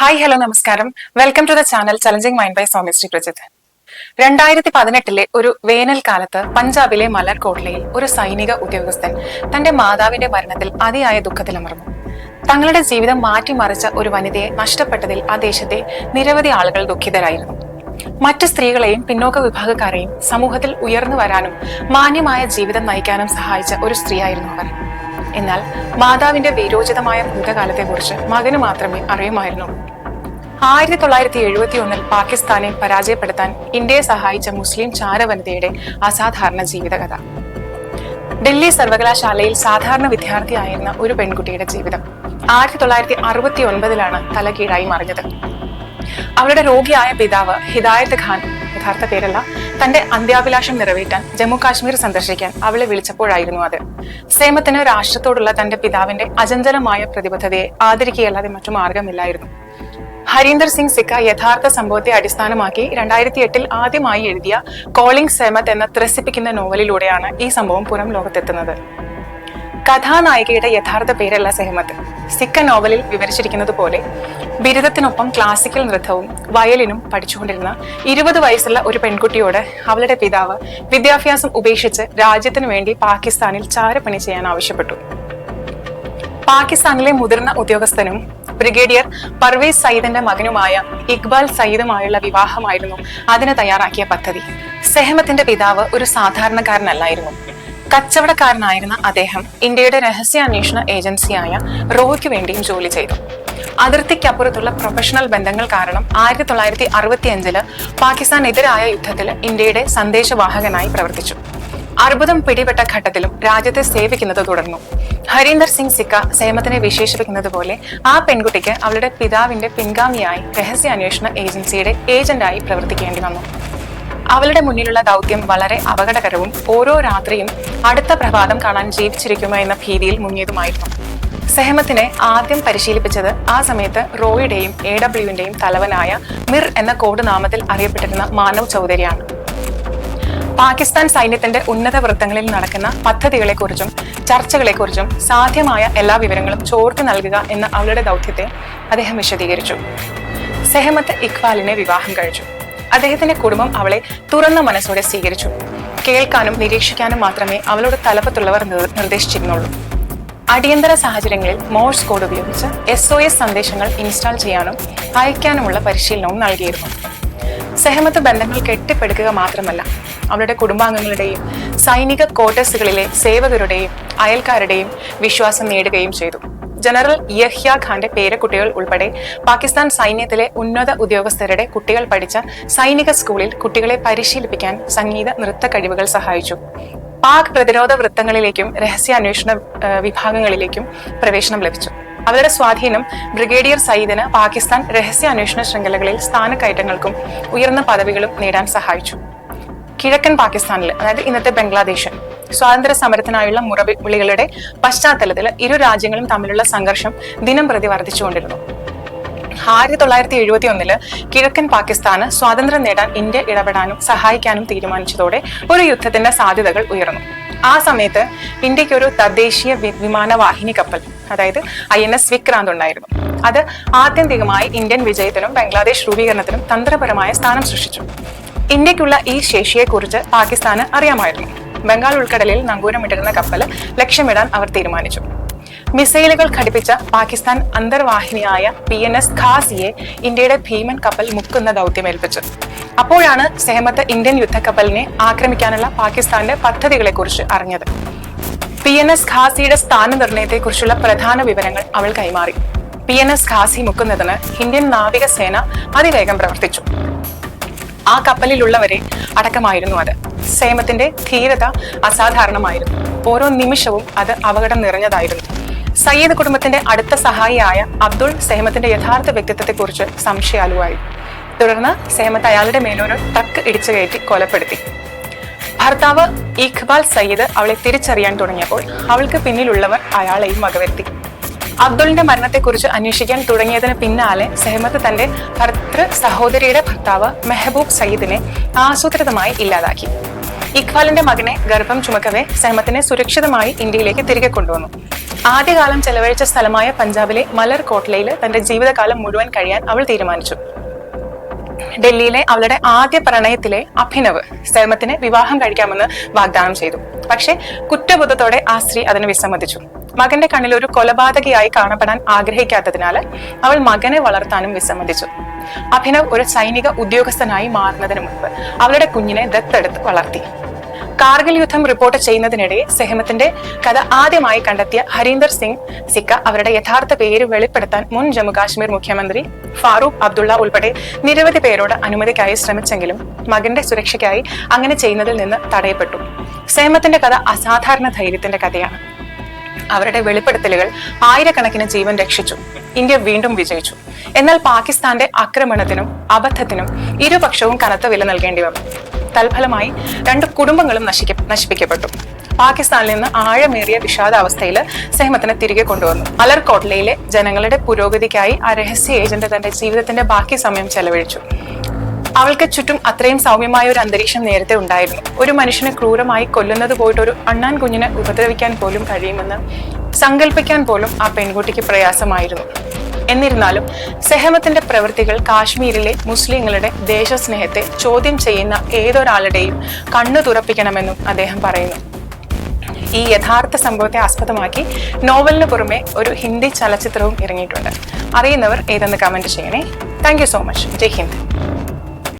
Hi hello നമസ്കാരം. Welcome to the channel challenging mind by Swami Shri Prajith രണ്ടായിരത്തി പതിനെട്ടിലെ ഒരു വേനൽക്കാലത്ത് പഞ്ചാബിലെ മലർകോട്ട്ലയിൽ ഒരു സൈനിക ഉദ്യോഗസ്ഥൻ തന്റെ മാതാവിന്റെ മരണത്തിൽ അതിയായ ദുഃഖത്തിലമർന്നു തങ്ങളുടെ ജീവിതം മാറ്റിമറിച്ച ഒരു വനിതയെ നഷ്ടപ്പെട്ടതിൽ ആ ദേശത്തെ നിരവധി ആളുകൾ ദുഃഖിതരായിരുന്നു. മറ്റു സ്ത്രീകളെയും പിന്നോക്ക വിഭാഗക്കാരെയും സമൂഹത്തിൽ ഉയർന്നു വരാനും മാന്യമായ ജീവിതം നയിക്കാനും സഹായിച്ച ഒരു സ്ത്രീയായിരുന്നു അവർ. എന്നാൽ മാതാവിന്റെ വീരോചിതമായ ഭൂതകാലത്തെക്കുറിച്ച് മകന് മാത്രമേ അറിയുമായിരുന്നുള്ളൂ. ആയിരത്തി തൊള്ളായിരത്തി എഴുപത്തി ഒന്നിൽ പാകിസ്ഥാനെ പരാജയപ്പെടുത്താൻ ഇന്ത്യയെ സഹായിച്ച മുസ്ലിം ചാരവനിതയുടെ അസാധാരണ ജീവിതകഥ. ഡൽഹി സർവകലാശാലയിൽ സാധാരണ വിദ്യാർത്ഥിയായിരുന്ന ഒരു പെൺകുട്ടിയുടെ ജീവിതം ആയിരത്തി തൊള്ളായിരത്തി അറുപത്തി ഒൻപതിലാണ് തലകീഴായി മറിഞ്ഞത് അവരുടെ രോഗിയായ പിതാവ് ഹിദായത്ത് ഖാൻ യഥാർത്ഥ പേരല്ല തന്റെ അന്ത്യാഭിലാഷം നിറവേറ്റാൻ ജമ്മു കാശ്മീർ സന്ദർശിക്കാൻ അവളെ വിളിച്ചപ്പോഴായിരുന്നു അത്. സേമത്തിന് രാഷ്ട്രത്തോടുള്ള തന്റെ പിതാവിന്റെ അചഞ്ചലമായ പ്രതിബദ്ധതയെ ആദരിക്കുകയല്ലാതെ മറ്റു മാർഗമില്ലായിരുന്നു ഹരീന്ദർ സിംഗ് സിക്ക യഥാർത്ഥ സംഭവത്തെ അടിസ്ഥാനമാക്കി രണ്ടായിരത്തി എട്ടിൽ ആദ്യമായി എഴുതിയ കോളിംഗ് സേമത്ത് എന്ന ത്രസിപ്പിക്കുന്ന നോവലിലൂടെയാണ് ഈ സംഭവം പുറം ലോകത്തെത്തുന്നത്. കഥാനായികയുടെ യഥാർത്ഥ പേരല്ല സെഹമത്ത്. സിക്ക നോവലിൽ വിവരിച്ചിരിക്കുന്നത് പോലെ ബിരുദത്തിനൊപ്പം ക്ലാസിക്കൽ നൃത്തവും വയലിനും പഠിച്ചുകൊണ്ടിരുന്ന ഇരുപത് വയസ്സുള്ള ഒരു പെൺകുട്ടിയോട് അവളുടെ പിതാവ് വിദ്യാഭ്യാസം ഉപേക്ഷിച്ച് രാജ്യത്തിനു വേണ്ടി പാകിസ്ഥാനിൽ ചാരപ്പണി ചെയ്യാൻ ആവശ്യപ്പെട്ടു. പാകിസ്ഥാനിലെ മുതിർന്ന ഉദ്യോഗസ്ഥനും ബ്രിഗേഡിയർ പർവേസ് സയ്യിദിന്റെ മകനുമായ ഇക്ബാൽ സയ്യിദുമായുള്ള വിവാഹമായിരുന്നു അതിന് തയ്യാറാക്കിയ പദ്ധതി. സെഹമത്തിന്റെ പിതാവ് ഒരു സാധാരണക്കാരനല്ലായിരുന്നു. കച്ചവടക്കാരനായിരുന്ന അദ്ദേഹം ഇന്ത്യയുടെ രഹസ്യാന്വേഷണ ഏജൻസിയായ റോയ്ക്ക് വേണ്ടിയും ജോലി ചെയ്തു. അതിർത്തിക്കപ്പുറത്തുള്ള പ്രൊഫഷണൽ ബന്ധങ്ങൾ കാരണം ആയിരത്തി തൊള്ളായിരത്തി അറുപത്തി അഞ്ചിൽ പാകിസ്ഥാനെതിരായ യുദ്ധത്തിൽ ഇന്ത്യയുടെ സന്ദേശവാഹകനായി പ്രവർത്തിച്ചു. അർബുദം പിടിപെട്ട ഘട്ടത്തിലും രാജ്യത്തെ സേവിക്കുന്നത് തുടർന്നു. ഹരീന്ദർ സിംഗ് സിക്ക സേമത്തിനെ വിശേഷിപ്പിക്കുന്നത് പോലെ ആ പെൺകുട്ടിക്ക് അവളുടെ പിതാവിന്റെ പിൻഗാമിയായി രഹസ്യ അന്വേഷണ ഏജൻസിയുടെ ഏജന്റായി പ്രവർത്തിക്കേണ്ടി വന്നു. അവളുടെ മുന്നിലുള്ള ദൗത്യം വളരെ അപകടകരവും ഓരോ രാത്രിയും അടുത്ത പ്രഭാതം കാണാൻ ജീവിച്ചിരിക്കുമോ എന്ന ഭീതിയിൽ മുങ്ങിയതുമായിരുന്നു. സെഹമത്തിനെ ആദ്യം പരിശീലിപ്പിച്ചത് ആ സമയത്ത് റോയുടെയും എ ഡബ്ല്യുവിന്റെയും തലവനായ മിർ എന്ന കോഡ് നാമത്തിൽ അറിയപ്പെട്ടിരുന്ന മാനവ് ചൗധരിയാണ്. പാകിസ്ഥാൻ സൈന്യത്തിന്റെ ഉന്നത വൃത്തങ്ങളിൽ നടക്കുന്ന പദ്ധതികളെക്കുറിച്ചും ചർച്ചകളെക്കുറിച്ചും സാധ്യമായ എല്ലാ വിവരങ്ങളും ചോർത്തു നൽകുക എന്ന അവളുടെ ദൗത്യത്തെ അദ്ദേഹം വിശദീകരിച്ചു. സെഹമത്ത് ഇഖ്വാലിനെ വിവാഹം കഴിച്ചു. അദ്ദേഹത്തിന്റെ കുടുംബം അവളെ തുറന്ന മനസ്സോടെ സ്വീകരിച്ചു. കേൾക്കാനും നിരീക്ഷിക്കാനും മാത്രമേ അവളുടെ തലപ്പത്തുള്ളവർ നിർ- നിർദ്ദേശിച്ചിരുന്നുള്ളൂ. അടിയന്തര സാഹചര്യങ്ങളിൽ മോഴ്സ് കോഡ് ഉപയോഗിച്ച് എസ് ഒ എസ് സന്ദേശങ്ങൾ ഇൻസ്റ്റാൾ ചെയ്യാനും അയക്കാനുമുള്ള പരിശീലനവും നൽകിയിരുന്നു. സെഹമത്ത് ബന്ധങ്ങൾ കെട്ടിപ്പടുക്കുക മാത്രമല്ല അവരുടെ കുടുംബാംഗങ്ങളുടെയും സൈനിക ക്വാർട്ടേഴ്സുകളിലെ സേവകരുടെയും അയൽക്കാരുടെയും വിശ്വാസം നേടുകയും ചെയ്തു. ജനറൽ യഹ്യ ഖാന്റെ പേരക്കുട്ടികൾ ഉൾപ്പെടെ പാകിസ്ഥാൻ സൈന്യത്തിലെ ഉന്നത ഉദ്യോഗസ്ഥരുടെ കുട്ടികൾ പഠിച്ച സൈനിക സ്കൂളിൽ കുട്ടികളെ പരിശീലിപ്പിക്കാൻ സംഗീത നൃത്ത കഴിവുകൾ സഹായിച്ചു. പാക് പ്രതിരോധ വൃത്തങ്ങളിലേക്കും രഹസ്യാന്വേഷണ വിഭാഗങ്ങളിലേക്കും പ്രവേശനം ലഭിച്ചു. അവരുടെ സ്വാധീനം ബ്രിഗേഡിയർ സയ്യിദിന് പാകിസ്ഥാൻ രഹസ്യാന്വേഷണ ശൃംഖലകളിൽ സ്ഥാനക്കയറ്റങ്ങൾക്കും ഉയർന്ന പദവികളും നേടാൻ സഹായിച്ചു. കിഴക്കൻ പാകിസ്ഥാനിൽ അതായത് ഇന്നത്തെ ബംഗ്ലാദേശ് സ്വാതന്ത്ര്യ സമരത്തിനായുള്ള മുറവിളികളുടെ പശ്ചാത്തലത്തിൽ ഇരു രാജ്യങ്ങളും തമ്മിലുള്ള സംഘർഷം ദിനം പ്രതി വർദ്ധിച്ചുകൊണ്ടിരുന്നു. ആയിരത്തി തൊള്ളായിരത്തി എഴുപത്തി ഒന്നിൽ കിഴക്കൻ പാകിസ്ഥാന് സ്വാതന്ത്ര്യം നേടാൻ ഇന്ത്യ ഇടപെടാനും സഹായിക്കാനും തീരുമാനിച്ചതോടെ ഒരു യുദ്ധത്തിന്റെ സാധ്യതകൾ ഉയർന്നു. ആ സമയത്ത് ഇന്ത്യയ്ക്ക് ഒരു തദ്ദേശീയ വിമാനവാഹിനി കപ്പൽ അതായത് ഐ എൻ എസ് വിക്രാന്ത് ഉണ്ടായിരുന്നു. അത് ആത്യന്തികമായി ഇന്ത്യൻ വിജയത്തിനും ബംഗ്ലാദേശ് രൂപീകരണത്തിനും തന്ത്രപരമായ സ്ഥാനം സൃഷ്ടിച്ചു. ഇന്ത്യക്കുള്ള ഈ ശേഷിയെക്കുറിച്ച് പാകിസ്ഥാന് അറിയാമായിരുന്നു. ബംഗാൾ ഉൾക്കടലിൽ നങ്കൂരമിട്ടിരുന്ന കപ്പൽ ലക്ഷ്യമിടാൻ അവർ തീരുമാനിച്ചു. മിസൈലുകൾ ഘടിപ്പിച്ച പാകിസ്ഥാൻ അന്തർവാഹിനിയായ പി എൻ എസ് ഖാസിയെ ഇന്ത്യയുടെ ഭീമൻ കപ്പൽ മുക്കുന്ന ദൗത്യമേൽപ്പിച്ചു. അപ്പോഴാണ് സെഹമത്ത് ഇന്ത്യൻ യുദ്ധക്കപ്പലിനെ ആക്രമിക്കാനുള്ള പാകിസ്ഥാന്റെ പദ്ധതികളെക്കുറിച്ച് അറിഞ്ഞത്. പി എൻ എസ് ഖാസിയുടെ സ്ഥാനനിർണയത്തെക്കുറിച്ചുള്ള പ്രധാന വിവരങ്ങൾ അവൾ കൈമാറി. പി എൻ എസ് ഖാസി മുക്കുന്നതിന് ഇന്ത്യൻ നാവികസേന അതിവേഗം പ്രവർത്തിച്ചു. ആ കപ്പലിലുള്ളവരെ അടക്കമായിരുന്നു അത്. സേമത്തിന്റെ ധീരത അസാധാരണമായിരുന്നു. ഓരോ നിമിഷവും അത് അപകടം നിറഞ്ഞതായിരുന്നു. സയ്യിദ് കുടുംബത്തിന്റെ അടുത്ത സഹായിയായ അബ്ദുൾ സേമത്തിന്റെ യഥാർത്ഥ വ്യക്തിത്വത്തെക്കുറിച്ച് സംശയാലുവായി. തുടർന്ന് സേമത്ത് അയാളുടെ മേലൊരു ട്രക്ക് ഇടിച്ചു കയറ്റി കൊലപ്പെടുത്തി. ഭർത്താവ് ഇഖ്ബാൽ സയ്യിദ് അവളെ തിരിച്ചറിയാൻ തുടങ്ങിയപ്പോൾ അവൾക്ക് പിന്നിലുള്ളവർ അയാളെയും വകവരുത്തി. അബ്ദുളിന്റെ മരണത്തെക്കുറിച്ച് അന്വേഷിക്കാൻ തുടങ്ങിയതിന് പിന്നാലെ സെഹമത്ത് തന്റെ ഭർത്തൃ സഹോദരിയുടെ ഭർത്താവ് മെഹബൂബ് സയ്യിദിനെ ആസൂത്രിതമായി ഇല്ലാതാക്കി. ഇഖ്ബാലിന്റെ മകനെ ഗർഭം ചുമക്കവേ സെഹമത്തിനെ സുരക്ഷിതമായി ഇന്ത്യയിലേക്ക് തിരികെ കൊണ്ടുവന്നു. ആദ്യകാലം ചെലവഴിച്ച സ്ഥലമായ പഞ്ചാബിലെ മലർ കോട്ട്ലയിൽ തന്റെ ജീവിതകാലം മുഴുവൻ കഴിയാൻ അവൾ തീരുമാനിച്ചു. ഡൽഹിയിലെ അവളുടെ ആദ്യ പ്രണയത്തിലെ അഭിനവ് സേമത്തിന് വിവാഹം കഴിക്കാമെന്ന് വാഗ്ദാനം ചെയ്തു. പക്ഷേ കുറ്റബോധത്തോടെ ആ സ്ത്രീ അതിന് വിസമ്മതിച്ചു. മകന്റെ കണ്ണിൽ ഒരു കൊലപാതകയായി കാണപ്പെടാൻ ആഗ്രഹിക്കാത്തതിനാൽ അവൾ മകനെ വളർത്താനും വിസമ്മതിച്ചു. അഭിനവ് ഒരു സൈനിക ഉദ്യോഗസ്ഥനായി മാറുന്നതിന് മുമ്പ് അവളുടെ കുഞ്ഞിനെ ദത്തെടുത്ത് വളർത്തി. കാർഗിൽ യുദ്ധം റിപ്പോർട്ട് ചെയ്യുന്നതിനിടെ സെഹമത്തിന്റെ കഥ ആദ്യമായി കണ്ടെത്തിയ ഹരീന്ദർ സിംഗ് സിക്ക അവരുടെ യഥാർത്ഥ പേര് വെളിപ്പെടുത്താൻ മുൻ ജമ്മു കാശ്മീർ മുഖ്യമന്ത്രി ഫാറൂഖ് അബ്ദുള്ള ഉൾപ്പെടെ നിരവധി പേരോട് അനുമതിക്കായി ശ്രമിച്ചെങ്കിലും മകന്റെ സുരക്ഷയ്ക്കായി അങ്ങനെ ചെയ്യുന്നതിൽ നിന്ന് തടയപ്പെട്ടു. സേമത്തിന്റെ കഥ അസാധാരണ ധൈര്യത്തിന്റെ കഥയാണ്. അവരുടെ വെളിപ്പെടുത്തലുകൾ ആയിരക്കണക്കിന് ജീവൻ രക്ഷിച്ചു. ഇന്ത്യ വീണ്ടും വിജയിച്ചു. എന്നാൽ പാകിസ്ഥാന്റെ ആക്രമണത്തിനും അബദ്ധത്തിനും ഇരുപക്ഷവും കനത്ത വില നൽകേണ്ടി വന്നു. തൽഫലമായി രണ്ട് കുടുംബങ്ങളും നശിക്ക നശിപ്പിക്കപ്പെട്ടു. പാകിസ്ഥാനിൽ നിന്ന് ആഴമേറിയ വിഷാദാവസ്ഥയിൽ സെഹമത്തിനെ തിരികെ കൊണ്ടുവന്നു. അലർകോട്ട്ലയിലെ ജനങ്ങളുടെ പുരോഗതിക്കായി ആ രഹസ്യ ഏജന്റ് തന്റെ ജീവിതത്തിന്റെ ബാക്കി സമയം ചെലവഴിച്ചു. അവൾക്ക് ചുറ്റും അത്രയും സൗമ്യമായ ഒരു അന്തരീക്ഷം നേരത്തെ ഉണ്ടായിരുന്നു. ഒരു മനുഷ്യനെ ക്രൂരമായി കൊല്ലുന്നത് പോയിട്ട് ഒരു അണ്ണാൻ കുഞ്ഞിനെ ഉപദ്രവിക്കാൻ പോലും കഴിയുമെന്ന് സങ്കല്പിക്കാൻ പോലും ആ പെൺകുട്ടിക്ക് പ്രയാസമായിരുന്നു. എന്നിരുന്നാലും സെഹമത്തിന്റെ പ്രവൃത്തികൾ കാശ്മീരിലെ മുസ്ലിങ്ങളുടെ ദേശസ്നേഹത്തെ ചോദ്യം ചെയ്യുന്ന ഏതൊരാളുടെയും കണ്ണു തുറപ്പിക്കണമെന്നും അദ്ദേഹം പറയുന്നു. ഈ യഥാർത്ഥ സംഭവത്തെ ആസ്പദമാക്കി നോവലിന് പുറമെ ഒരു ഹിന്ദി ചലച്ചിത്രവും ഇറങ്ങിയിട്ടുണ്ട്. അറിയുന്നവർ ഏതെന്ന് കമന്റ് ചെയ്യണേ. Thank so much Jai Hind.